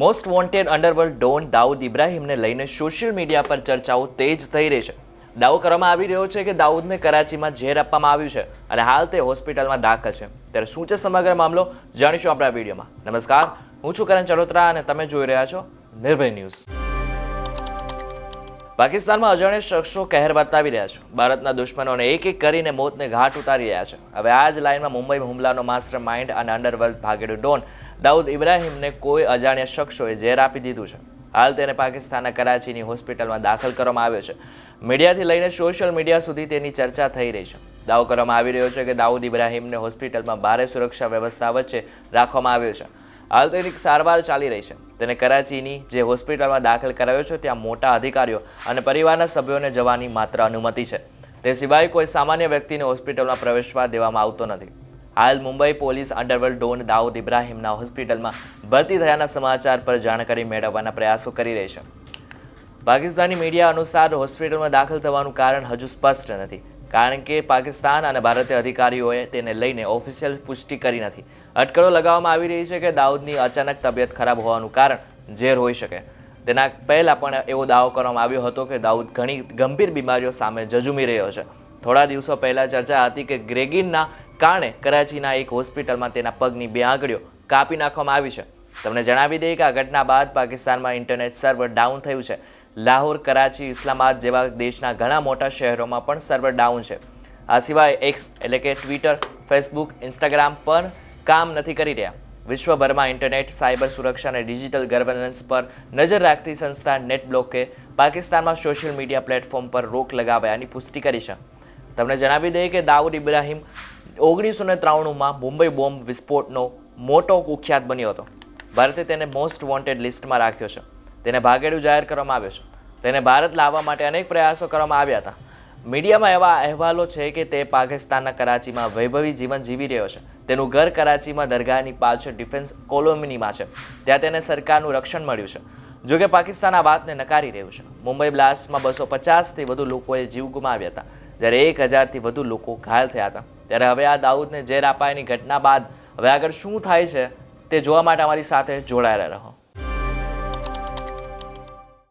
Most wanted underworld don Dawood ઇબ્રાહીમને લઈને social media પર ચર્ચાઓ તેજ થઈ રહી છે. દાવો કરવામાં આવી રહ્યો છે કે દાઉદને કરાચીમાં ઝેર આપવામાં આવ્યું છે અને હાલ તે હોસ્પિટલમાં દાખલ છે. ત્યારે શું છે સમગ્ર મામલો જાણીશું આપણા વિડીયોમાં. નમસ્કાર, હું છું કરણ ચડોત્રા અને તમે જોઈ રહ્યા છો નિર્ભય ન્યૂઝ. પાકિસ્તાનમાં અજાણ્યા શખ્સો કહેર બતાવી રહ્યા છે. ભારતના દુશ્મનોને એક એક કરીને મોતને ઘાટ ઉતારી રહ્યા છે. હવે આ જ લાઇનમાં મુંબઈ હુમલાનો માસ્ટર માઇન્ડ અને અંડરવર્લ્ડ ભાગેડુ ડોન દાઉદ ઇબ્રાહીમને કોઈ અજાણ્યા શખ્સોએ ઝેર આપી દીધું છે. હાલ તેને પાકિસ્તાનના કરાચીની હોસ્પિટલમાં દાખલ કરવામાં આવ્યો છે. મીડિયાથી લઈને સોશિયલ મીડિયા સુધી તેની ચર્ચા થઈ રહી છે. દાવો કરવામાં આવી રહ્યો છે કે દાઉદ ઇબ્રાહિમને હોસ્પિટલમાં ભારે સુરક્ષા વ્યવસ્થા વચ્ચે રાખવામાં આવ્યો છે. હાલ તેની સારવાર ચાલી રહી છે. તેને કરાચીની જે હોસ્પિટલમાં દાખલ કરાયો છે, ત્યાં મોટા અધિકારીઓ અને પરિવારના સભ્યોને જવાની માત્ર અનુમતિ છે. તે સિવાય કોઈ સામાન્ય વ્યક્તિને હોસ્પિટલમાં પ્રવેશવા દેવામાં આવતો નથી. હાલ Mumbai police underworld don Dawood ઇબ્રાહિમના હોસ્પિટલમાં ભરતી થયાના સમાચાર પર જાણકારી મેળવવાના પ્રયાસો કરી રહી છે. પાકિસ્તાની મીડિયા અનુસાર હોસ્પિટલમાં દાખલ થવાનું કારણ હજુ સ્પષ્ટ નથી. કારણ કે પાકિસ્તાન અને ભારતીય અધિકારીઓએ તેને લઈને ઓફિશિયલ પુષ્ટિ કરી નથી. અટકળો લગાવવામાં આવી રહી છે કે દાઉદની અચાનક તબિયત ખરાબ હોવાનું કારણ ઝેર હોઈ શકે. તેના પહેલાં પણ એવો દાવો કરવામાં આવ્યો હતો કે દાઉદ ઘણી ગંભીર બીમારીઓ સામે જજુમી રહ્યો છે. થોડા દિવસો પહેલાં ચર્ચા હતી કે ગ્રેગિનના કારણે કરાચીના એક હોસ્પિટલમાં તેના પગની બે આંગળીઓ કાપી નાખવામાં આવી છે. તમને જણાવી દઈએ કે આ ઘટના બાદ પાકિસ્તાનમાં ઇન્ટરનેટ સર્વર ડાઉન થયું છે. લાહોર, કરાચી, ઇસ્લામાબાદ જેવા દેશના ઘણા મોટા શહેરોમાં પણ સર્વર ડાઉન છે. આ સિવાય એક્સ એટલે કે ટ્વિટર ફેસબુક ઇન્સ્ટાગ્રામ પર કામ નથી કરી રહ્યા. વિશ્વભરમાં ઇન્ટરનેટ, સાયબર સુરક્ષા અને ડિજિટલ ગવર્નન્સ પર નજર રાખતી સંસ્થા નેટબ્લોકે પાકિસ્તાનમાં સોશિયલ મીડિયા પ્લેટફોર્મ પર રોક લગાવ્યાની પુષ્ટિ કરી છે. તમને જણાવી દઈએ કે દાઉદ ઇબ્રાહિમ ઓગણીસો ને ત્રાણુંમાં મુંબઈ બોમ્બ વિસ્ફોટનો મોટો કુખ્યાત બન્યો હતો. ભારતે તેને મોસ્ટ વોન્ટેડ લિસ્ટમાં રાખ્યો છે. તેને ભાગેડું જાહેર કરવામાં આવ્યો છે. તેને ભારત લાવવા માટે અનેક પ્રયાસો કરવામાં આવ્યા હતા. મીડિયામાં એવા અહેવાલો છે કે તે પાકિસ્તાનના કરાચીમાં વૈભવી જીવન જીવી રહ્યો છે. તેનું ઘર કરાચીમાં દરગાહની પાછળ ડિફેન્સ કોલોમીનીમાં છે. ત્યાં તેને સરકારનું રક્ષણ મળ્યું છે. જોકે પાકિસ્તાન આ વાતને નકારી રહ્યું છે. મુંબઈ બ્લાસ્ટમાં બસો પચાસથી વધુ લોકોએ જીવ ગુમાવ્યા હતા. જ્યારે એક હજારથી વધુ લોકો ઘાયલ થયા હતા. ત્યારે હવે આ દાઉદને ઝેર અપાયાની ઘટના બાદ હવે આગળ શું થાય છે તે જોવા માટે અમારી સાથે જોડાયેલા રહો.